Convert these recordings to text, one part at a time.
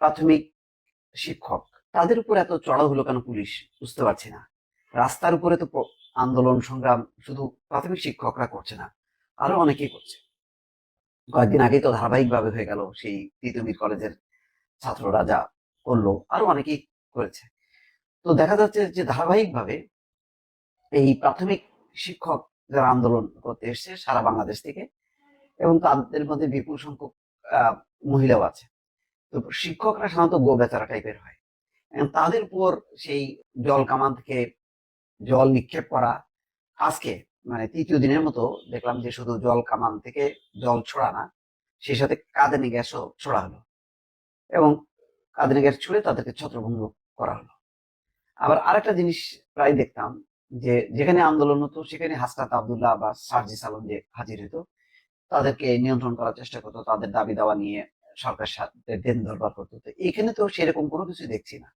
প্রাথমিক শিক্ষক। তাদের উপর এত চড়াও হলো কেন পুলিশ? বুঝতে পারছি না। রাস্তার উপরে তো আন্দোলন সংগ্রাম শুধু প্রাথমিক শিক্ষকরা করছে না, আরও অনেকেই করছে। কয়েকদিন আগেই তো ধারাবাহিকভাবে হয়ে গেল সেই তিতুমির কলেজের ছাত্ররা যা করল, আরও অনেকেই করেছে। তো দেখা যাচ্ছে যে ধারাবাহিকভাবে এই প্রাথমিক শিক্ষক যারা আন্দোলন করতে এসছে সারা বাংলাদেশ থেকে এবং তাদের মধ্যে বিপুল সংখ্যক মহিলাও আছে। তো শিক্ষকরা সাধারণত গো বেচারা টাইপের হয়। তাদের উপর সেই জল কামান থেকে জল নিক্ষেপ করা, আজকে মানে তৃতীয় দিনের মতো দেখলাম যে শুধু জল কামান থেকে জল ছড়া না, সেই সাথে কাঁদানি গ্যাসও ছড়া হলো। এবং কাঁদানি গ্যাস ছুড়ে তাদেরকে ছত্রভঙ্গ করা হলো। আবার আরেকটা জিনিস প্রায় দেখতাম যে যেখানে আন্দোলন হতো সেখানে হাসনাত আবদুল্লাহ বা সার্জি সালম যে হাজির হতো তাদেরকে নিয়ন্ত্রণ করার চেষ্টা করতো, তাদের দাবি দাওয়া নিয়ে সরকার দেন দরবার করতে। তো এখানে তো সেরকম কোনো কিছু দেখছি না।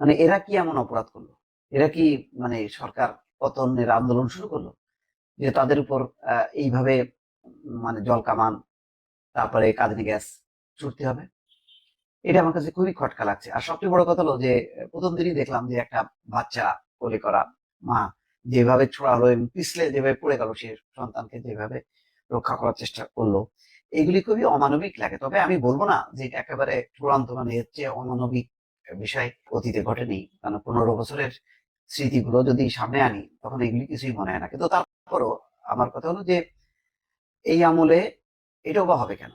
মানে এরা কি এমন অপরাধ করল? এরা কি মানে সরকার পতনের আন্দোলন শুরু করল? যে তাদের উপর এইভাবে মানে জল কামান, তারপরে কাঁদনি গ্যাস ছুটতে হবে? এটা আমার কাছে খুবই খটকা লাগছে। আর সবচেয়ে বড় কথা হলো যে, প্রথম দিনই দেখলাম যে একটা বাচ্চা কোলে করা মা যেভাবে ছোড়া হলো এবং পিছলে যেভাবে পড়ে গেল সে সন্তানকে যেভাবে রক্ষা করার চেষ্টা করল। এগুলি খুবই অমানবিক লাগে। তবে আমি বলব না যে এটা একেবারে চূড়ান্ত মানে এর চেয়ে অমানবিক বিষয় অতীতে ঘটেনি। কারণ পনেরো বছরের স্মৃতিগুলো যদি সামনে আনি, তখন এগুলি কিছুই মনে হয় না। কিন্তু তারপরও আমার কথা হলো যে, এই আমলে এটাও বা হবে কেন?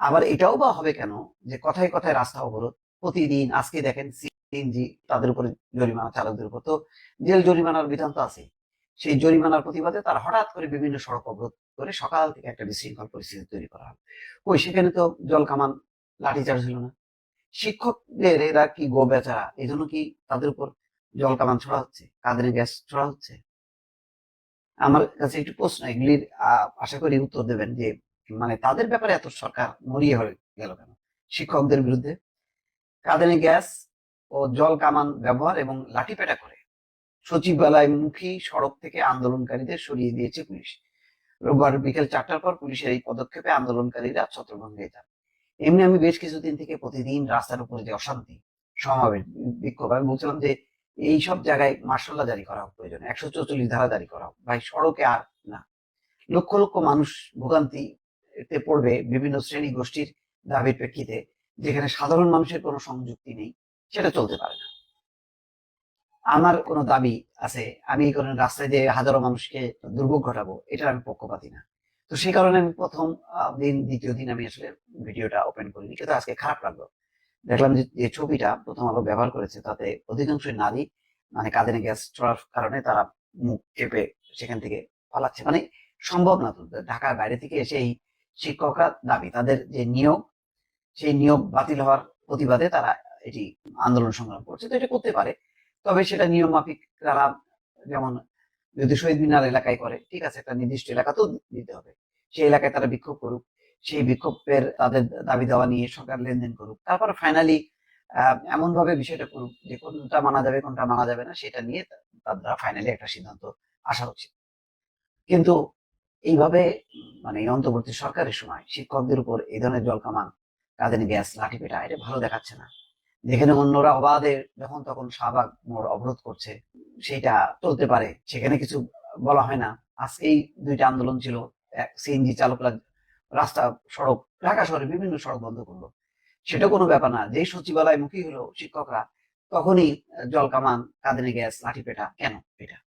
আবার এটাও বা হবে কেন যে কথায় কথায় রাস্তা অবরোধ? প্রতিদিন আজকে দেখেন সিএনজি তাদের উপরে জরিমানা, চালকদের উপর। তো জেল জরিমানার বিধান তো আছে সেই জরিমানার প্রতিবাদে তারা হঠাৎ করে বিভিন্ন সড়ক অবরোধ করে সকাল থেকে একটা বিশৃঙ্খল পরিস্থিতি তৈরি করা হয় কই, সেখানে তো জল কামান লাঠিচার্জ হলো না। শিক্ষকদের এরা কি গো বেচারা? এই জন্য কি তাদের উপর জল কামান ছড়া হচ্ছে? কাঁদের গ্যাস ছড়া হচ্ছে? আমার কাছে একটু প্রশ্ন, এগুলির আশা করি উত্তর দেবেন যে মানে তাদের ব্যাপারে এত সরকার মরিয়ে হয়ে গেল কেন? শিক্ষকদের বিরুদ্ধে? কাঁদানে গ্যাস ও জল কামান ব্যবহার এবং লাঠিপেটা করে? সচিবালয় মুখী সড়ক থেকে আন্দোলনকারীদের সরিয়ে দিয়েছে পুলিশ। রোববার বিকেল চারটার পর পুলিশের এই পদক্ষেপে আন্দোলনকারীরা ছত্রভঙ্গে যান। এমনি আমি বেশ কিছুদিন থেকে প্রতিদিন রাস্তার উপরে যে অশান্তি, সমাবেশ বিক্ষোভ। আমি বলছিলাম যে, এই সব জায়গায় মার্শাল্লাহ জারি করা প্রয়োজন একশো চৌচল্লিশ ধারা জারি করা ভাই, সড়কে আর না। লক্ষ লক্ষ মানুষ ভোগান্তি এতে পড়বে বিভিন্ন শ্রেণি গোষ্ঠীর দাবির প্রেক্ষিতে, যেখানে সাধারণ মানুষের কোনো সংযুক্তি নেই, সেটা চলতে পারে না। আমার কোনো দাবি আছে, আমি এই কারণে রাস্তায় দিয়ে হাজারো মানুষকে দুর্ভোগ ঘটাবো, এটার আমি পক্ষপাতি না। তো সেই কারণে আমি প্রথম দিন, দ্বিতীয় দিন আমি আসলে ভিডিওটা ওপেন করিনি, কিন্তু আজকে খারাপ লাগল। দেখলাম যে ছবিটা প্রথম আলো ব্যবহার করেছে, তাতে অধিকাংশই নারী মানে কাঁদে গ্যাস ছড়ার কারণে তারা মুখ চেপে সেখান থেকে পালাচ্ছে। মানে সম্ভব না তো, ঢাকার বাইরে থেকে এসে এই শিক্ষকরা দাবি, তাদের যে নিয়োগ, সেই নিয়োগ বাতিল হওয়ার প্রতিবাদে তারা এটি আন্দোলন সংগ্রাম করছে। তো এটা করতে পারে তবে সেটা নিয়ম মাফিক তারা যেমন যদি শহীদ মিনার এলাকায় করে, ঠিক আছে, একটা নির্দিষ্ট এলাকাতেও দিতে হবে। সেই এলাকায় তারা বিক্ষোভ করুক, সেই বিক্ষোভের তাদের দাবি দেওয়া নিয়ে সরকার লেনদেন করুক। তারপর ফাইনালি এমন ভাবে বিষয়টা করুক যে কোনটা মানা যাবে, কোনটা মানা যাবে না, সেটা নিয়ে তা- তারা ফাইনালি একটা সিদ্ধান্ত আসা উচিত কিন্তু এইভাবে মানে অন্তর্বর্তী সরকারের সময় শিক্ষকদের উপর এই ধরনের জল কামান কাঁদেন গ্যাস লাঠি পেটা, এটা ভালো দেখাচ্ছে না। যেখানে অন্যরা অবাধে যখন তখন শাহবাগ মোড় অবরোধ করছে সেটা চলতে পারে। সেখানে কিছু বলা হয় না। আজকেই দুইটা আন্দোলন ছিল। সিএনজি চালকরা রাস্তা সড়ক, ঢাকা শহরে বিভিন্ন সড়ক বন্ধ করল। সেটা কোনো ব্যাপার না। যেই সচিবালয় মুখী হলো শিক্ষকরা, তখনই জল কামান, কাঁদানে গ্যাস লাঠি পেটা কেন এটা?